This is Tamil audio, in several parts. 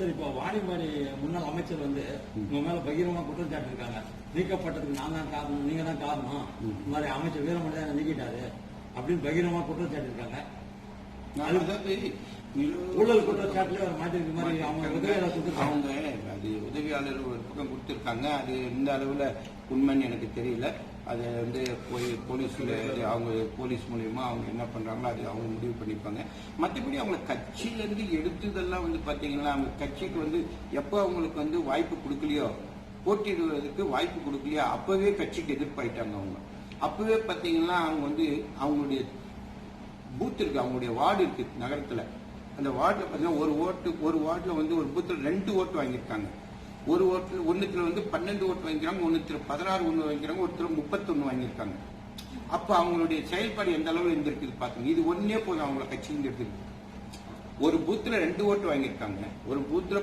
சரி இப்போ வாணிபாடி முன்னாள் அமைச்சர் வந்து உங்க மேல பகிரமா குற்றம் சாட்டிருக்காங்க நீக்கப்பட்டதுக்கு நான் தான் காரணம் நீங்க தான் காரணம். இந்த மாதிரி அமைச்சர் வீரமணி தான் நீக்கிட்டாரு அப்படின்னு பகிரமா குற்றம் சாட்டிருக்காங்க ஊழல் குற்றச்சாட்டுல ஒரு மாற்றிருக்கு மாதிரி அவங்க அவங்க அது உதவியாளர் ஒரு பக்கம் கொடுத்துருக்காங்க. அது இந்த அளவுல உண்மைன்னு எனக்கு தெரியல. அது வந்து போய் போலீஸ்ல அவங்க போலீஸ் மூலியமாக அவங்க என்ன பண்றாங்களோ அது அவங்க முடிவு பண்ணிப்பாங்க. மற்றபடி அவங்க கட்சியிலேருந்து எடுத்ததெல்லாம் வந்து பார்த்தீங்கன்னா அவங்க கட்சிக்கு வந்து எப்போ அவங்களுக்கு வந்து வாய்ப்பு கொடுக்கலையோ போட்டியிடுவதற்கு வாய்ப்பு கொடுக்கலையோ அப்பவே கட்சிக்கு எதிர்ப்பாயிட்டாங்க அவங்க. அப்பவே பார்த்தீங்கன்னா அவங்க வந்து அவங்களுடைய பூத் இருக்கு அவங்களுடைய வார்டு இருக்கு நகரத்தில். அந்த வார்டில் பார்த்தீங்கன்னா ஒரு ஓட்டு ஒரு வார்டில் வந்து ஒரு பூத்தில் ரெண்டு ஓட்டு வாங்கியிருக்காங்க. ஒரு ஓட்டு ஒண்ணுத்துல வந்து பன்னெண்டு ஓட்டு வாங்கிக்கிறாங்க ஒண்ணுத்துல பதினாறு ஒண்ணு வாங்கிக்கிறாங்க ஒருத்தர் முப்பத்தொன்னு வாங்கியிருக்காங்க. அப்ப அவங்களுடைய செயல்பாடு எந்த அளவுல இருந்திருக்குது பாத்துங்க? இது ஒன்னே போதும் அவங்கள கட்சிங்கிறது ஒரு பூத்துல ரெண்டு ஓட்டு வாங்கியிருக்காங்க. ஒரு பூத்துல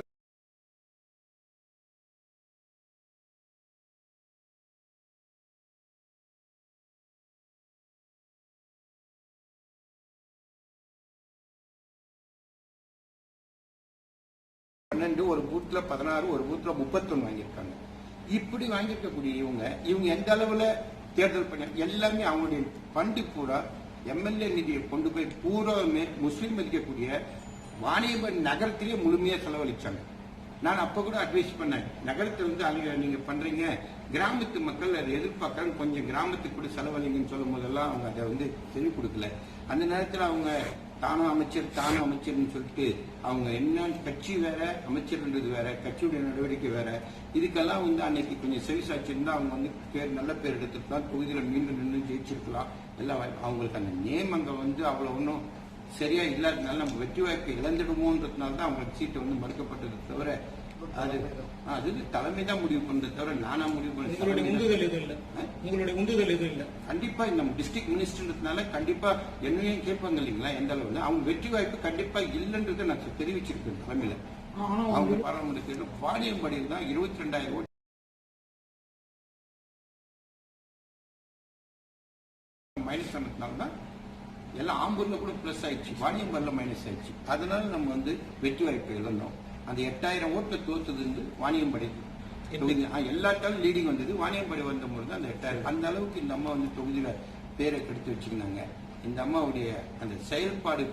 பன்னெண்டு ஒரு பூத்தில் பதினாறு ஒரு பூத்தில் முப்பத்தொன்னு வாங்கியிருக்காங்க. இப்படி வாங்கியிருக்கக்கூடிய இவங்க இவங்க எந்த அளவுல தேர்தல் பண்ண எல்லாமே அவங்களுடைய ஃபண்டு பூரா எம்எல்ஏ நிதியை கொண்டு போய் பூராவுமே முஸ்லீம் மதிக்கக்கூடிய வாணியம்பன் நகரத்திலேயே முழுமையாக செலவழிச்சாங்க. நான் அப்போ கூட அட்வைஸ் பண்ணேன். நகரத்தில் வந்து அங்க நீங்கள் பண்ணுறீங்க கிராமத்து மக்கள் அதை எதிர்பார்க்கறாங்க கொஞ்சம் கிராமத்துக்கு கூட செலவழிங்கன்னு சொல்லும் போதெல்லாம் அவங்க அதை வந்து செவி கொடுக்கல. அந்த நேரத்தில் அவங்க தானும் அமைச்சர் தானும் அமைச்சர்னு சொல்லிட்டு அவங்க என்ன கட்சி வேற அமைச்சர்ன்றது வேற கட்சியுடைய நடவடிக்கை வேற இதுக்கெல்லாம் வந்து அன்னைக்கு கொஞ்சம் சரி இருந்தா அவங்க வந்து பேர் நல்ல பேர் எடுத்துருக்கலாம் தொகுதியில மீண்டும் நின்று ஜெயிச்சிருக்கலாம். எல்லாம் அவங்களுக்கு அந்த நேம் அங்க வந்து அவ்வளவு ஒன்றும் சரியா இல்லாததுனால நம்ம வெற்றி வாய்ப்பு இழந்துடுமோன்றதுனால தான் அவங்களுக்கு சீட்டை வந்து மறுக்கப்பட்டது தவிர அது அது தலைமை தான் முடிவு பண்றது தவிர நானா முடிவு உங்களுடைய பண்ண உந்துதல் எதுவும் இல்ல. உங்களுடைய உந்துதல் எதுவும் இல்ல. கண்டிப்பா இந்த டிஸ்ட்ரிக்ட் மினிஸ்டர்ன்றதுனால கண்டிப்பா என்னையும் கேட்பாங்க இல்லைங்களா? எந்த அளவுல அவங்க வெற்றி வாய்ப்பு கண்டிப்பா இல்லைன்றதை நான் தெரிவிச்சிருக்கேன் தலைமையில. அவங்க பாராளுமன்றத்தில் வாணியம்படியில் தான் இருபத்தி ரெண்டாயிரம் மைனஸ் ஆனதுனால தான் எல்லாம் ஆம்பூர்ல கூட பிளஸ் ஆயிடுச்சு. வாணியம்பாடில மைனஸ் ஆயிடுச்சு. அதனால நம்ம வந்து வெற்றி வாய்ப்பு இழந்தோம். அந்த எட்டாயிரம் ஓட்டுல தோத்தது வந்து வாணியம்பாடி எல்லா டாலும் லீடிங் வந்தது. வாணியம்பாடி வந்த போது அந்த எட்டாயிரம். அந்த அளவுக்கு இந்த அம்மா வந்து தொகுதியில பேரை கெடுத்து வச்சுக்கினாங்க. இந்த அம்மாவுடைய அந்த செயல்பாடு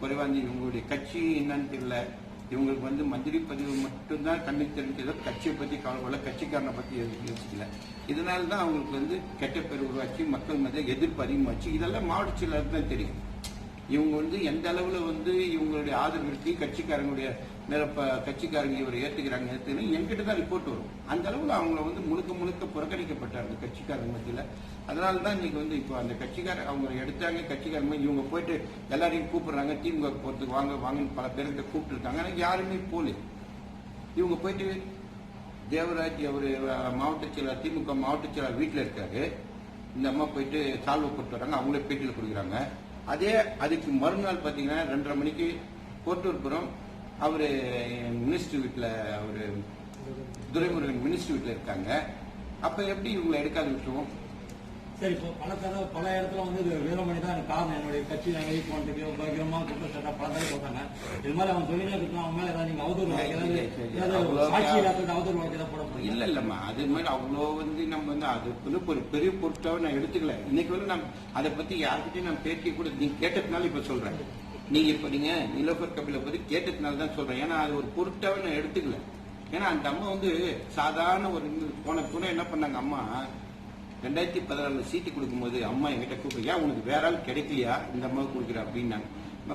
குறைவா இருந்து இவங்களுடைய கட்சி என்னன்னு தெரியல. இவங்களுக்கு வந்து மந்திரி பதிவு மட்டும்தான் கண்ணுக்கு தெரிஞ்சதோ. கட்சியை பத்தி கவலைப்படல கட்சிக்காரனை பத்தி எதுவும் யோசிக்கல. இதனால தான் அவங்களுக்கு வந்து கெட்ட பேர் உருவாச்சு மக்கள் மத்திய எதிர்ப்பு அதிகமாச்சு. இதெல்லாம் மாவட்ட செயலாளருக்கு தான் தெரியும். இவங்க வந்து எந்த அளவுல வந்து இவங்களுடைய ஆதரவு இருக்கு கட்சிக்காரங்களுடைய நிரப்ப கட்சிக்காரங்க இவரை ஏத்துக்கிறாங்க ஏத்துக்கணும் என்கிட்ட தான் ரிப்போர்ட் வரும். அந்த அளவுல அவங்கள வந்து முழுக்க முழுக்க புறக்கணிக்கப்பட்டாங்க கட்சிக்காரங்க மத்தியில. அதனால தான் இன்னைக்கு வந்து இப்போ அந்த கட்சிக்கார அவங்க எடுத்தாங்க கட்சிக்காரங்க இவங்க போயிட்டு எல்லாரையும் கூப்பிடுறாங்க திமுக போறதுக்கு வாங்க வாங்கன்னு பல பேருக்கு கூப்பிட்டு இருக்காங்க ஆனா யாருமே போல. இவங்க போயிட்டு தேவராஜ் அவரு மாவட்ட செயலாளர் திமுக மாவட்ட செயலாளர் வீட்டுல இருக்காரு. இந்த அம்மா போயிட்டு சால்வை போட்டு வராங்க அவங்களே பேட்டியில் கொடுக்குறாங்க. அதே அதுக்கு மறுநாள் பாத்தீங்கன்னா ரெண்டரை மணிக்கு கோட்டூர்புரம் அவர் மினிஸ்டர் வீட்டில் அவர் துரைமுருகன் மினிஸ்டர் வீட்டில் இருக்காங்க. அப்போ எப்படி இவங்களை எடுக்காது விட்டுருவோம்? சரி இப்போ பல தடவை பல இடத்துல வந்து இது வீரமணி தான் எனக்கு காரணம். என்னுடைய கட்சி நான் வெளியே போனதுக்கு பகிரமா குற்றச்சாட்டா பல தடவை சொல்றாங்க இது மாதிரி அவன் சொல்லினே இருக்கலாம் அவன் மேல ஏதாவது நீங்க அவதூறு ஏதாவது சாட்சி இல்லாத அவதூறு வழக்கு ஏதாவது போட இல்ல இல்லம்மா. அது மாதிரி அவ்வளோ வந்து நம்ம வந்து அது வந்து ஒரு பெரிய பொருட்டாவை நான் எடுத்துக்கல. இன்னைக்கு வந்து நான் அதை பத்தி யார்கிட்டயும் நான் பேட்டி கூட நீ கேட்டதுனால இப்ப சொல்றேன். நீங்க இப்ப நீங்க நிலோபர் கபில பத்தி கேட்டதுனால தான் சொல்றேன். ஏன்னா அது ஒரு பொருட்டாவை நான் எடுத்துக்கல. ஏன்னா அந்த அம்மா வந்து சாதாரண ஒரு போன கூட என்ன பண்ணாங்க அம்மா? ரெண்டாயிரத்தி பதினாலு சீட்டு கொடுக்கும்போது அம்மா என்கிட்ட கூப்பிட்டு ஏன் உனக்கு வேற ஆள் கிடைக்கலையா? இந்த அம்மாவுக்கு கொடுக்குற அப்படின்னாங்க.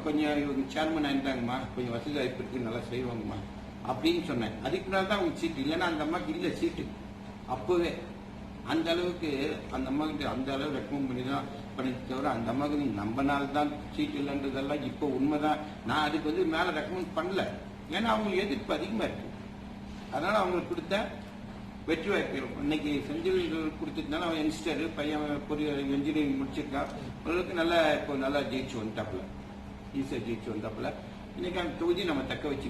கொஞ்சம் இவங்க சேர்மன் ஆயிருந்தாங்கம்மா கொஞ்சம் வசதி வாய்ப்பு இருக்கு. நல்லா செய்வாங்கம்மா. அப்படின்னு சொன்னேன். அதுக்கு தான் அவங்க சீட்டு. இல்லைன்னா அந்த அம்மாவுக்கு இல்லை சீட்டு. அப்போவே அந்த அளவுக்கு அந்த அம்மாவுக்கு அந்த அளவு ரெக்கமெண்ட் பண்ணி தான் பண்ணி தவிர அந்த அம்மாவுக்கு நீ நம்பினால் தான் சீட்டு இல்லைன்றதெல்லாம் இப்போ உண்மைதான். நான் அதுக்கு வந்து மேலே ரெக்கமெண்ட் பண்ணல. ஏன்னா அவங்களுக்கு எதிர்ப்பு அதிகமாக இருக்கு. அதனால அவங்களுக்கு கொடுத்த வெற்றி வாய்ப்பு இருக்கும். இன்னைக்கு செந்தில் கொடுத்ததுனால அவன் யங்ஸ்டர் பையன் பொறியியல் இன்ஜினியரிங் முடிச்சிருக்கான். ஓரளவுக்கு நல்லா இப்போ நல்லா ஜெயிச்சு வந்தாப்புல ஈஸியாக ஜெயிச்சு வந்தாப்புல இன்னைக்கு அந்த தொகுதி நம்ம தக்க வச்சுக்கணும்.